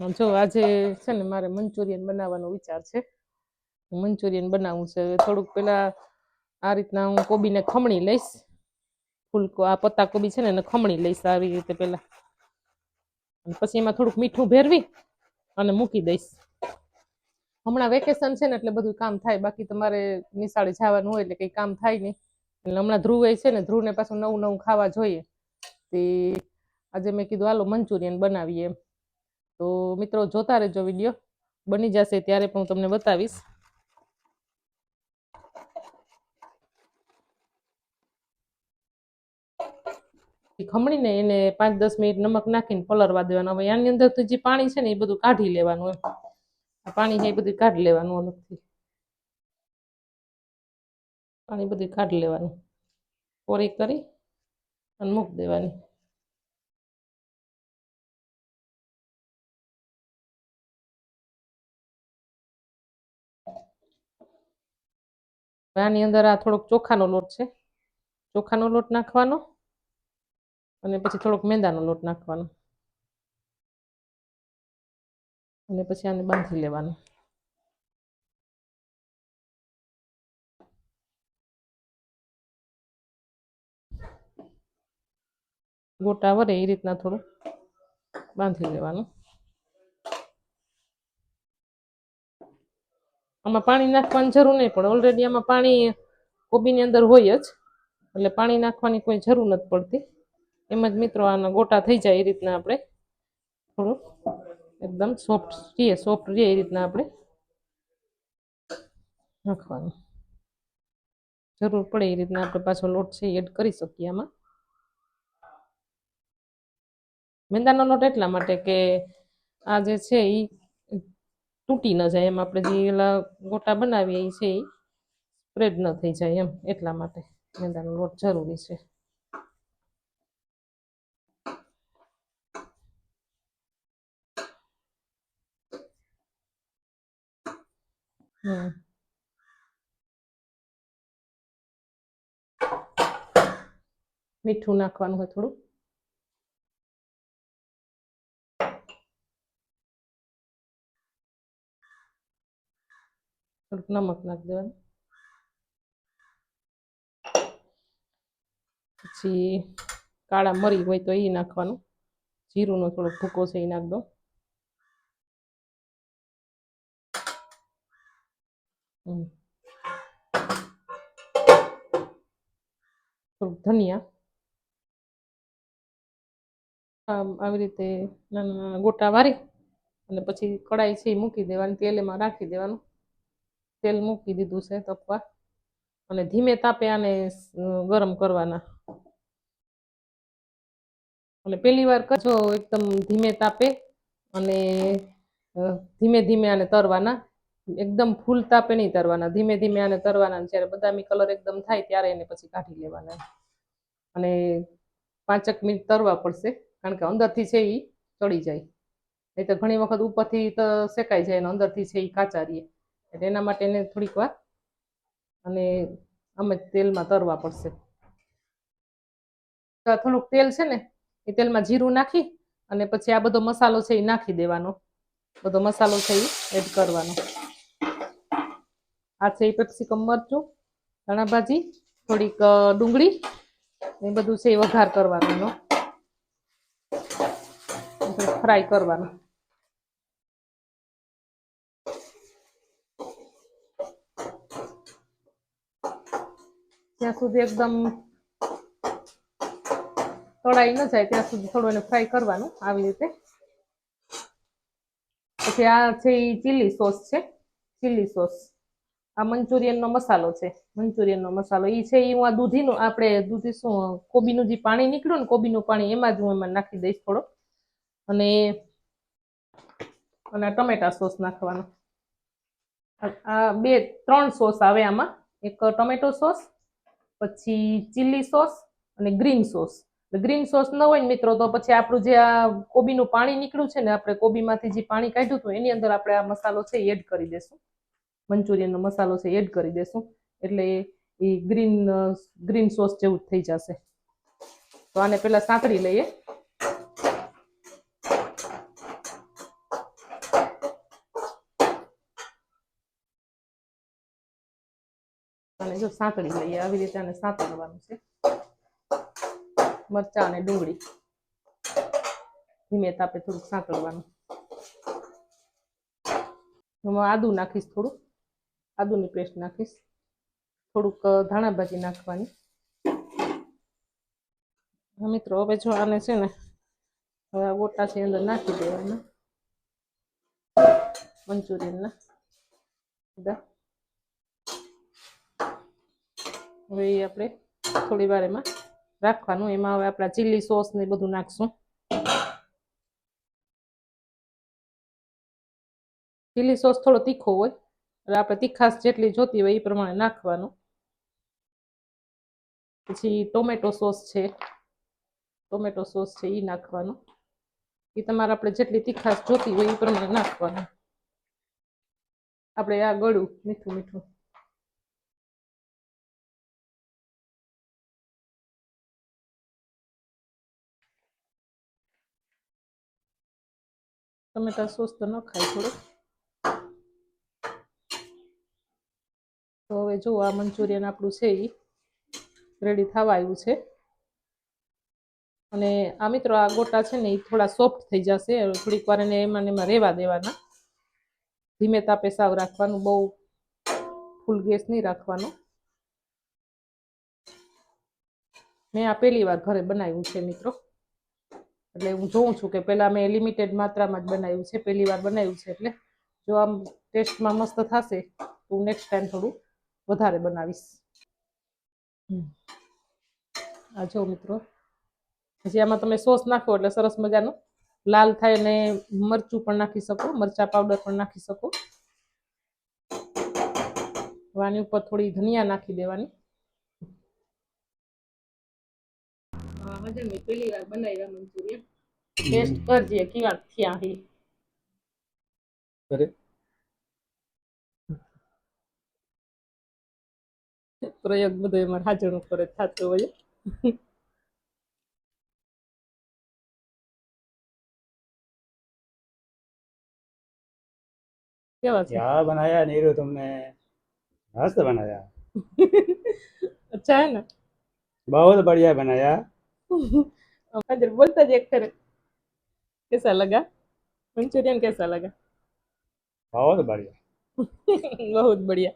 જો આજે છે ને મારે મંચુરિયન બનાવવાનો વિચાર છે, મંચુરિયન બનાવવું છે. થોડુંક પેલા આ રીતના હું કોબીને ખમણી લઈશ. ફૂલકો, આ પત્તા કોબી છે ને એને ખમણી લઈશ આવી રીતે પેલા અને પછી એમાં થોડુંક મીઠું ભેરવી અને મૂકી દઈશ. હમણાં વેકેશન છે ને એટલે બધું કામ થાય. બાકી તમારે નિશાળે જવાનું હોય એટલે કંઈ કામ થાય નહીં. એટલે હમણાં ધ્રુવે છે ને, ધ્રુવને પાછું નવું નવું ખાવા જોઈએ. તે આજે મેં કીધું, હાલો, મંચુરિયન બનાવીએ. એમ તો મિત્રો, જોતા રહેજો વીડિયો. બની જશે ત્યારે પણ હું તમને બતાવીશ. ખમણીને એને પાંચ દસ મિનિટ નમક નાખીને પલરવા દેવાનું. હવે આની અંદર જે પાણી છે ને એ બધું કાઢી લેવાનું એમ. પાણી છે એ બધું કાઢી લેવાનું અલગથી. પાણી બધું કાઢી લેવાનું. કોરી કરી અને મૂકી દેવાની. આની અંદર આ થોડોક ચોખાનો લોટ છે. ચોખાનો લોટ નાખવાનો અને પછી થોડોક મેંદાનો લોટ નાખવાનો. અને પછી આને બાંધી લેવાનું. ગોટા વરે એ રીતના થોડું બાંધી લેવાનું. આમાં પાણી નાખવાની જરૂર નહીં, પણ ઓલરેડી આમાં પાણી કોબીની અંદર હોય જ, એટલે પાણી નાખવાની કોઈ જરૂર નથી પડતી. એમ જ મિત્રો આના ગોટા થઈ જાય એ રીતના આપણે થોડુંક એકદમ સોફ્ટ રહીએ સોફ્ટ રહીએ એ રીતના આપણે નાખવાનું. જરૂર પડે એ રીતના આપણે પાછો લોટ છે એડ કરી શકીએ આમાં. મેંદાનો લોટ એટલા માટે કે આ જે છે એ તૂટી ન જાય એમ આપણે જે એલા ગોટા બનાવીએ એ છે એ સ્પ્રેડ ન થઈ જાય એમ એટલા માટે. મેંદાનો લોટ જરૂરી છે. હમ. મીઠું નાખવાનું હોય થોડું. થોડુંક નમક નાખી દેવાનું પછી કાળા મરી હોય તો એ નાખવાનું. જીરુંનો થોડોક ભૂકો છે એ નાખ દો. થોડુંક ધનિયા. આમ આવી રીતે નાના નાના ગોટા વારી અને પછી કડાઈ છે એ મૂકી દેવાની તેલ એમાં રાખી દેવાનું. તેલ મૂકી દીધું છે તપવા અને ધીમે તાપે આને ગરમ કરવાના. અને પેલી વાર કરજો એકદમ ધીમે તાપે અને ધીમે ધીમે આને તરવાના. એકદમ ફૂલ તાપે નહીં તરવાના. ધીમે ધીમે આને તરવાના જ્યારે બદામી કલર એકદમ થાય ત્યારે એને પછી કાઢી લેવાના. અને પાંચક મિનિટ તરવા પડશે, કારણ કે અંદરથી છે એ ચડી જાય. નહીં તો ઘણી વખત ઉપરથી તો શેકાઈ જાય અને અંદરથી છે એ કાચા રહીએ એટલે એના માટે એને થોડીક વાર અને આમ જ તેલમાં તરવા પડશે. થોડુંક તેલ છે ને, એ તેલમાં જીરું નાખી અને પછી આ બધો મસાલો છે એ નાખી દેવાનો. બધો મસાલો છે એ એડ કરવાનો. આ છે એ પેપ્સિકમ મરચું, ધાણાભાજી, થોડીક ડુંગળી એ બધું છે એ વઘાર કરવાનો ફ્રાય કરવાનો. ત્યાં સુધી એકદમ તળાઈ ન જાય, ત્યાં સુધી થોડું એને ફ્રાય કરવાનું આવી રીતે. પછી આ છે એ ચીલી સોસ છે ચીલી સોસ આ મંચુરિયનનો મસાલો છે, મંચુરિયનનો મસાલો. એ છે એ હું આ દૂધીનું, આપણે દૂધી શું, કોબીનું જે પાણી નીકળ્યું ને કોબીનું પાણી, એમાં જ હું એમાં નાખી દઈશ થોડો અને અને ટમેટા સોસ નાખવાનો. આ બે, ત્રણ સોસ આવે આમાં. એક ટમેટો સોસ પછી ચીલી સોસ અને ગ્રીન સોસ ગ્રીન સોસ ન હોય ને મિત્રો, તો પછી આપણું જે આ કોબીનું પાણી નીકળ્યું છે ને, આપણે કોબીમાંથી જે પાણી કાઢ્યું હતું, એની અંદર આપણે આ મસાલો છે એડ કરી દેશું. મંચુરિયનનો મસાલો છે એડ કરી દેશું. એટલે એ ગ્રીન ગ્રીન સોસ જેવું થઈ જશે. તો આને પહેલા સાંકળી લઈએ. જો સાંકળી લઈએ. આવી રીતે આને સાંતળવાનું છે. મરચાં અને ડુંગળી. ધીમે તાપે થોડુંક સાંકળવાનું. એમાં આદુ નાખીશ થોડુંક. આદુની પેસ્ટ નાખીશ. થોડુંક ધાણા ભાજી નાખવાની. હા, મિત્રો, હવે જો આને છે ને, હવે આ ગોટા છે અંદર નાખી દેવાના. મંચુરિયનના. બધા. હવે એ આપણે થોડી વાર એમાં રાખવાનું. એમાં હવે આપણા ચીલી સોસ ને બધું નાખશું. ચીલી સોસ થોડો તીખો હોય એટલે આપણે તીખાશ જેટલી જોતી હોય એ પ્રમાણે નાખવાનું. પછી ટોમેટો સોસ છે. ટોમેટો સોસ છે એ નાખવાનું. એ તમારે આપણે જેટલી તીખાશ જોતી હોય એ પ્રમાણે નાખવાનું. આપણે આ ગળું મીઠું મીઠું. ટમેટા સોસ તો ન ખાય થોડું તો હવે જો આ મંચુરિયન આપણું છે એ રેડી થવા આવ્યું છે. અને આ મિત્રો આ ગોટા છે ને એ થોડા સોફ્ટ થઈ જશે, થોડીક વાર એને એમાં એમાં રહેવા દેવાના. ધીમે તાપે સાવ રાખવાનું, બહુ ફૂલ ગેસ નહીં રાખવાનો. મેં આ પહેલી વાર ઘરે બનાવ્યું છે મિત્રો. એટલે હું જોઉં છું કે પહેલાં મેં લિમિટેડ માત્રામાં જ બનાવ્યું છે, પહેલી વાર બનાવ્યું છે એટલે જો આમ ટેસ્ટમાં મસ્ત થશે, તો હું નેક્સ્ટ ટાઈમ થોડું વધારે બનાવીશ. આ જો મિત્રો, પછી આમાં તમે સોસ નાખો એટલે સરસ મજાનું લાલ થાય અને મરચું પણ નાખી શકો, મરચા પાવડર પણ નાખી શકો. વાની ઉપર થોડી ધનિયા નાખી દેવાની. હજુ મેં પહેલી વાર બનાવ્યા મંચુરિયન ટેસ્ટ કરજે કેવા થયા હી અરે પ્રયોગ બધો એમાં હાજર કરે થતો હોય કેવા છે क्या बनाया नीरू तुमने मस्त बनाया अच्छा है ना बहुत बढ़िया बनाया हाजिर बोलता जी अक्सर कैसा लगा मंचूरियन कैसा लगा बहुत बढ़िया बहुत बढ़िया